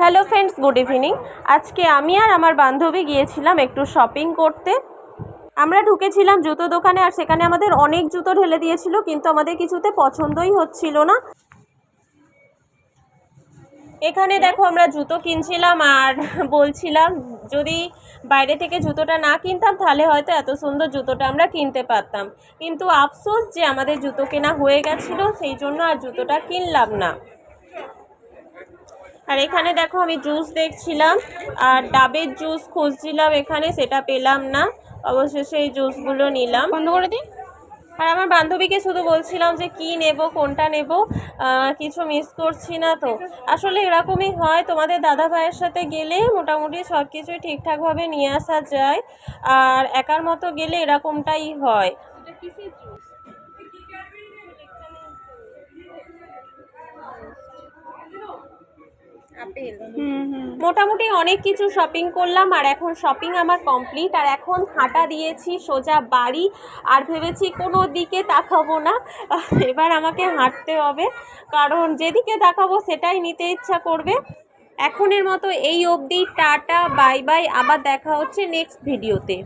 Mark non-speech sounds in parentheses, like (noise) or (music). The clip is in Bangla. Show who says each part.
Speaker 1: হ্যালো ফ্রেন্ডস গুড ইভিনিং আজকে আমি আর আমার বান্ধবী গিয়েছিলাম একটু শপিং করতে। আমরা ঢুকেছিলাম জুতো দোকানে আর সেখানে আমাদের অনেক জুতো ঢেলে দিয়েছিল, কিন্তু আমাদের কিছুতে পছন্দই হচ্ছিল না। এখানে দেখো আমরা জুতো কিনছিলাম আর (laughs) বলছিলাম, যদি বাইরে থেকে জুতোটা না কিনতাম তাহলে হয়তো এত সুন্দর জুতোটা আমরা কিনতে পারতাম। কিন্তু আফসোস যে আমাদের জুতো কেনা হয়ে গেছিল, সেই জন্য আর জুতোটা কিনলাম না। আর এখানে দেখো আমি জুস দেখছিলাম আর ডাবের জুস খুঁজছিলাম এখানে সেটা পেলাম না। অবশেষে এই জুসগুলো নিলাম।
Speaker 2: বন্ধ করে দিন
Speaker 1: আর আমার বান্ধবীকে শুধু বলছিলাম যে কি নেব কোনটা নেব কিছু মিস করছি না তো। আসলে এরকমই হয় তোমাদের দাদা ভাইয়ের সাথে গেলে মোটামুটি সব কিছুই ঠিকঠাকভাবে নিয়ে আসা যায় আর একার মতো গেলে এরকমটাই হয়। মোটামুটি অনেক কিছু শপিং করলাম আর এখন শপিং আমার কমপ্লিট আর এখন হাঁটা দিয়েছি সোজা বাড়ি আর ভেবেছি কোনো দিকে তাকাবো না। এবার আমাকে হাঁটতে হবে কারণ যেদিকে তাকাবো সেটাই নিতে ইচ্ছা করবে। এখনের মতো এই অবধি টাটা বাই বাই আবার দেখা হচ্ছে নেক্সট ভিডিওতে